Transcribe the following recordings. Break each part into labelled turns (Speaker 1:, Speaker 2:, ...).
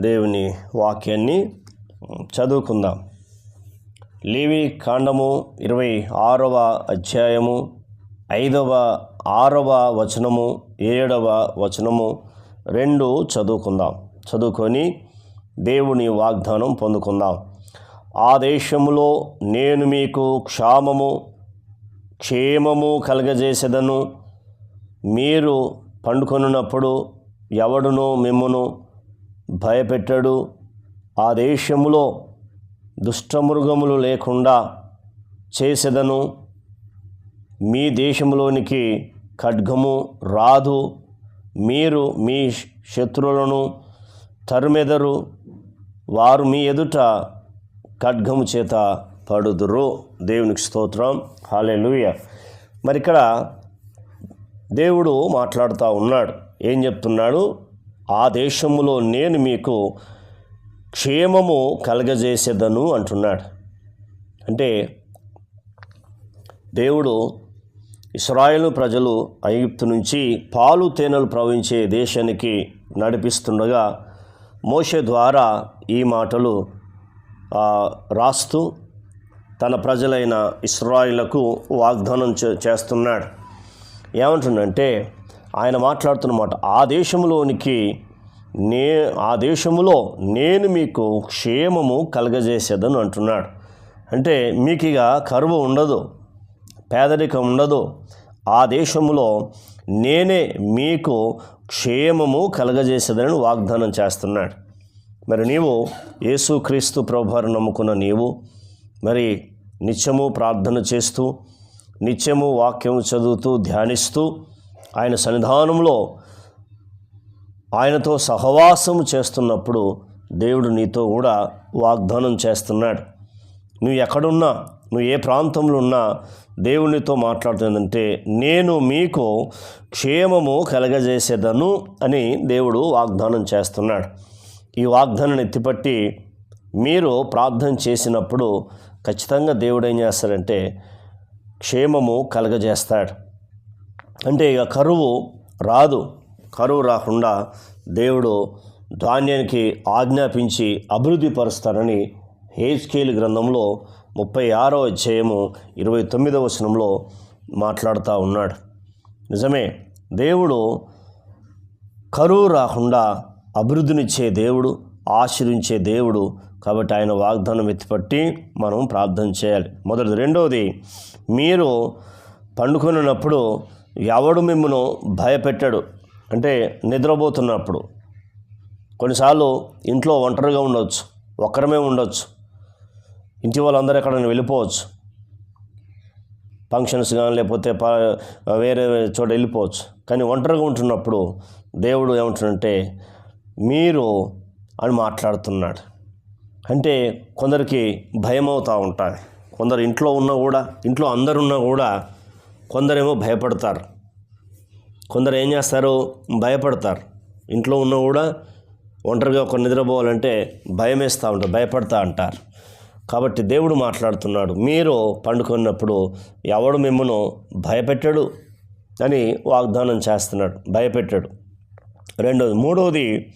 Speaker 1: దేవుని వాక్యాన్ని చదువుకుందాం. లేవి కాండము ఇరవై ఆరవ అధ్యాయము ఐదవ ఆరవ వచనము ఏడవ వచనము రెండు చదువుకుందాం. చదువుకొని దేవుని వాగ్దానం పొందుకుందాం. ఆ దేశములో నేను మీకు క్షామము క్షేమము కలగజేసేదను. మీరు పండుకొనున్నప్పుడు ఎవడును మిమ్మును భయపెట్టడు. ఆ దేశములో దుష్టమృగములు లేకుండా చేసేదను. మీ దేశంలోనికి ఖడ్గము రాదు. మీరు మీ శత్రువులను తరుమెదరు. వారు మీ ఎదుట ఖడ్గము చేత పడుదురు. దేవునికి స్తోత్రం. హాలెలుయ మరి ఇక్కడ దేవుడు మాట్లాడుతూ ఉన్నాడు. ఏం చెప్తున్నాడు? ఆ దేశములో నేను మీకు క్షేమము కలగజేసేదను అంటున్నాడు. అంటే దేవుడు ఇస్రాయేల్ ప్రజలు ఐగుప్తు నుంచి పాలు తేనెలు ప్రవహించే దేశానికి నడిపిస్తుండగా మోషే ద్వారా ఈ మాటలు రాస్తూ తన ప్రజలైన ఇస్రాయిలకు వాగ్దానం చే- చేస్తున్నాడు. ఏమంటుండంటే ఆయన మాట్లాడుతున్నమాట ఆ దేశంలోనికి నే ఆ దేశములో నేను మీకు క్షేమము కలగజేసేదని అంటున్నాడు. అంటే మీకు ఇక కరువు ఉండదు పేదరికం ఉండదు. ఆ దేశములో నేనే మీకు క్షేమము కలగజేసేదని వాగ్దానం చేస్తున్నాడు. మరి నీవు యేసుక్రీస్తు ప్రభువారు నమ్ముకున్న నీవు మరి నిత్యము ప్రార్థన చేస్తూ నిత్యము వాక్యం చదువుతూ ధ్యానిస్తూ ఆయన సన్నిధానంలో ఆయనతో సహవాసం చేస్తున్నప్పుడు దేవుడు నీతో కూడా వాగ్దానం చేస్తున్నాడు. నువ్వు ఎక్కడున్నా నువ్వు ఏ ప్రాంతంలో ఉన్నా దేవునితో మాట్లాడుతుందంటే నేను మీకు క్షేమము కలగజేసేదను అని దేవుడు వాగ్దానం చేస్తున్నాడు. ఈ వాగ్దానాన్ని ఎత్తిపట్టి మీరు ప్రార్థన చేసినప్పుడు ఖచ్చితంగా దేవుడు ఏం చేస్తాడంటే క్షేమము కలగజేస్తాడు. అంటే ఇక కరువు రాదు కరువు రాకుండా దేవుడు ధాన్యానికి ఆజ్ఞాపించి అభివృద్ధి పరుస్తారని హేజ్కేల్ గ్రంథంలో ముప్పై ఆరో అధ్యాయము ఇరవై తొమ్మిదవ వచనంలో మాట్లాడుతూ ఉన్నాడు. నిజమే దేవుడు కరువు రాకుండా అభివృద్ధినిచ్చే దేవుడు ఆశ్రయించే దేవుడు కాబట్టి ఆయన వాగ్దానం ఎత్తిపట్టి మనం ప్రార్థన చేయాలి. మొదటిది. రెండవది మీరు పండుకొనినప్పుడు ఎవడు మిమ్మను భయపెట్టాడు. అంటే నిద్రపోతున్నప్పుడు. కొన్నిసార్లు ఇంట్లో ఒంటరిగా ఉండవచ్చు ఒక్కరమే ఉండొచ్చు ఇంటి వాళ్ళందరూ ఎక్కడైనా వెళ్ళిపోవచ్చు. ఫంక్షన్స్ కానీ లేకపోతే వేరే చోట వెళ్ళిపోవచ్చు. కానీ ఒంటరిగా ఉంటున్నప్పుడు దేవుడు ఏమంటున్నంటే మీరు అని మాట్లాడుతున్నాడు. అంటే కొందరికి భయం అవుతూ ఉంటుంది. కొందరు ఇంట్లో ఉన్నా కూడా ఇంట్లో అందరున్నా కూడా కొందరేమో భయపడతారు. కొందరు ఏం చేస్తారు? భయపడతారు. ఇంట్లో ఉన్న కూడా ఒంటరిగా ఒక నిద్రపోవాలంటే భయం వేస్తూ ఉంటారు భయపడతా అంటారు. కాబట్టి దేవుడు మాట్లాడుతున్నాడు మీరు పండుకున్నప్పుడు ఎవడు మిమ్మను భయపెట్టడు? అని వాగ్దానం చేస్తున్నాడు భయపెట్టాడు. రెండోది మూడవది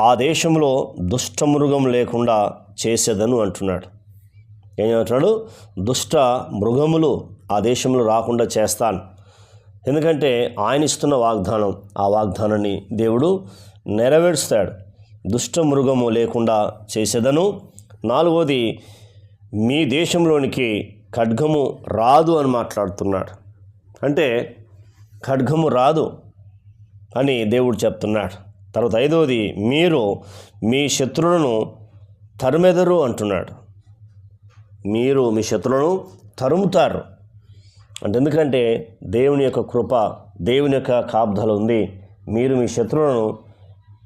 Speaker 1: ఆ దేశంలో దుష్టమృగం లేకుండా చేసేదను అంటున్నాడు. ఏం దుష్ట మృగములు ఆ దేశంలో రాకుండా చేస్తాను. ఎందుకంటే ఆయన ఇస్తున్న వాగ్దానం ఆ వాగ్దానాన్ని దేవుడు నెరవేరుస్తాడు. దుష్ట మృగము లేకుండా చేసేదను. నాలుగోది మీ దేశంలోనికి ఖడ్గము రాదు అని మాట్లాడుతున్నాడు. అంటే ఖడ్గము రాదు అని దేవుడు చెప్తున్నాడు. తర్వాత ఐదవది మీరు మీ శత్రువులను తరిమెదరు అంటున్నాడు. మీరు మీ శత్రువులను తరుముతారు. అంటే ఎందుకంటే దేవుని యొక్క కృప దేవుని యొక్క కాబ్దల ఉంది. మీరు మీ శత్రువులను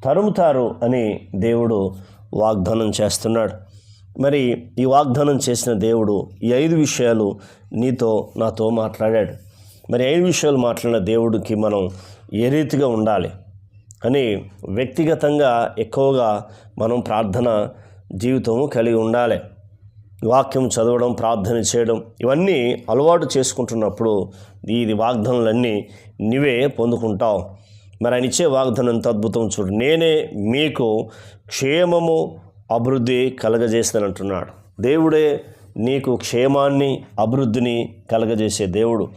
Speaker 1: తరుముతారు అని దేవుడు వాగ్దానం చేస్తున్నాడు. మరి ఈ వాగ్దానం చేసిన దేవుడు ఈ ఐదు విషయాలు నీతో నాతో మాట్లాడాడు. మరి ఐదు విషయాలు మాట్లాడిన దేవుడికి మనం ఏ రీతిగా ఉండాలి అని వ్యక్తిగతంగా ఎక్కువగా మనం ప్రార్థన జీవితము కలిగి ఉండాలి. వాక్యం చదవడం ప్రార్థన చేయడం ఇవన్నీ అలవాటు చేసుకుంటున్నప్పుడు ఇది వాగ్దానాలన్నీ నీవే పొందుకుంటావు. మరి ఆయన ఇచ్చే వాగ్దానం ఎంత అద్భుతం చూడు. నేనే మీకు క్షేమము అభివృద్ధి కలగజేస్తానంటున్నాడు దేవుడే నీకు క్షేమాన్ని అభివృద్ధిని కలగజేసే దేవుడు.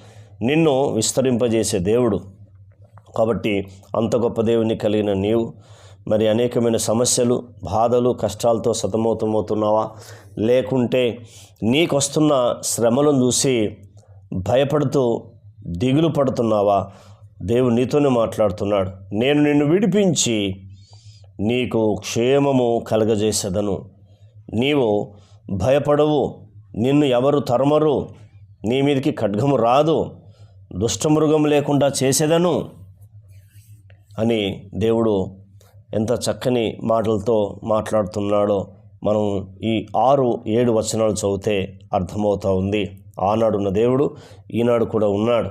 Speaker 1: నిన్ను విస్తరింపజేసే దేవుడు. కాబట్టి అంత గొప్ప దేవుని కలిగిన నీవు మరి అనేకమైన సమస్యలు బాధలు కష్టాలతో సతమతమవుతున్నావా? లేకుంటే నీకు వస్తున్న శ్రమలను చూసి భయపడుతూ దిగులు పడుతున్నావా? దేవుడు నీతోనే మాట్లాడుతున్నాడు. నేను నిన్ను విడిపించి నీకు క్షేమము కలగజేసేదను. నీవు భయపడవు నిన్ను ఎవరు తరమరు నీ మీదకి ఖడ్గము రాదు దుష్టమృగం లేకుండా చేసేదను అని దేవుడు ఎంత చక్కని మాటలతో మాట్లాడుతున్నాడో మనం ఈ ఆరు ఏడు వచనాలు చదివితే అర్థమవుతా ఉంది. ఆనాడున్న దేవుడు ఈనాడు కూడా ఉన్నాడు.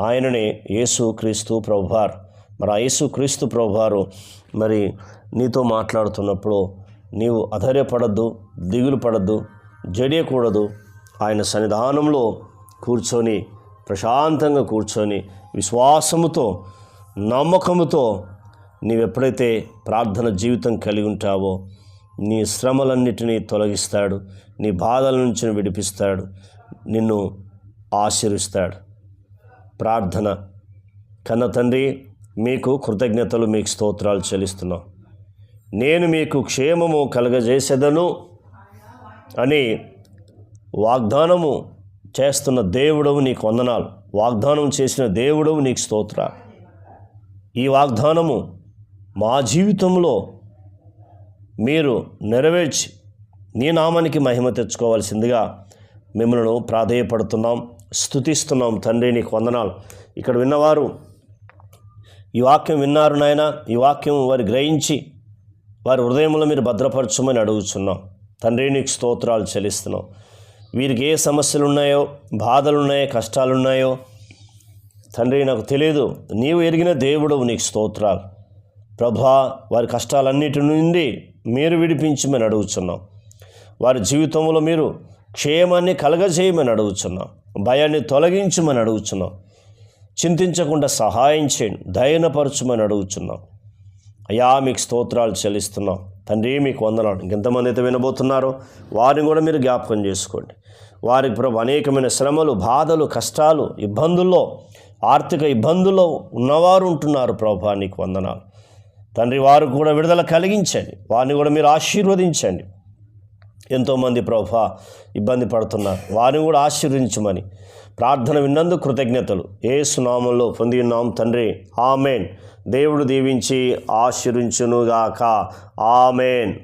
Speaker 1: ఆయననే యేసు క్రీస్తు ప్రభువారు. మరి ఆ యేసు క్రీస్తు ప్రభువారు మరి నీతో మాట్లాడుతున్నప్పుడు నీవు అధైర్యపడద్దు దిగులు పడద్దు జడియకూడదు. ఆయన సన్నిధానంలో కూర్చొని ప్రశాంతంగా కూర్చొని విశ్వాసముతో నమ్మకముతో నీవెప్పుడైతే ప్రార్థన జీవితం కలిగి ఉంటావో నీ శ్రమలన్నిటినీ తొలగిస్తాడు నీ బాధల నుంచి విడిపిస్తాడు నిన్ను ఆశీర్విస్తాడు. ప్రార్థన. కన్న తండ్రి మీకు కృతజ్ఞతలు మీకు స్తోత్రాలు చెల్లిస్తున్నాం. నేను మీకు క్షేమము కలగజేసేదను అని వాగ్దానము చేస్తున్న దేవుడవు నీకు వందనాలు. వాగ్దానం చేసిన దేవుడవు నీకు స్తోత్ర ఈ వాగ్దానము మా జీవితంలో మీరు నెరవేర్చి నీ నామానికి మహిమ తెచ్చుకోవాల్సిందిగా మిమ్మల్ని ప్రాధేయపడుతున్నాం స్థుతిస్తున్నాం తండ్రి నీకు వందనాలు. ఇక్కడ విన్నవారు ఈ వాక్యం విన్నారు నాయన. ఈ వాక్యం వారు గ్రహించి వారి హృదయంలో మీరు భద్రపరచమని అడుగుతున్నాం తండ్రి నీకు స్తోత్రాలు చెల్లిస్తున్నాం. వీరికి ఏ సమస్యలు ఉన్నాయో బాధలు ఉన్నాయో కష్టాలు ఉన్నాయో తండ్రి నాకు తెలియదు నీవు ఎరిగిన దేవుడు నీకు స్తోత్రాలు. ప్రభా వారి కష్టాలన్నిటి నుండి మీరు విడిపించమని అడుగుతున్నాం వారి జీవితంలో మీరు క్షేమాన్ని కలగజేయమని అడుగుతున్నాం భయాన్ని తొలగించమని అడుగుతున్నాం చింతించకుండా సహాయం చేయండి దయనపరచమని అడుగుతున్నాం అయ్యా మీకు స్తోత్రాలు చెల్లిస్తున్నాం. తండ్రి మీకు వందనాలు. ఇంకెంతమంది అయితే వినబోతున్నారో వారిని కూడా మీరు జ్ఞాపకం చేసుకోండి. వారికి ప్రభు అనేకమైన శ్రమలు బాధలు కష్టాలు ఇబ్బందుల్లో ఆర్థిక ఇబ్బందుల్లో ఉన్నవారు ఉంటున్నారు. ప్రభా నీకు వందనాలు. తండ్రి వారు కూడా విడుదల కలిగించండి. వారిని కూడా మీరు ఆశీర్వదించండి. ఎంతోమంది ప్రభా ఇబ్బంది పడుతున్నారు. వారిని కూడా ఆశీర్వదించమని ప్రార్థన విన్నందుకు కృతజ్ఞతలు. ఏ సునామంలో పొంది ఉన్నాం తండ్రి. ఆమెన్. దేవుడు దీవించి ఆశీర్వించునుగాక. ఆమెన్.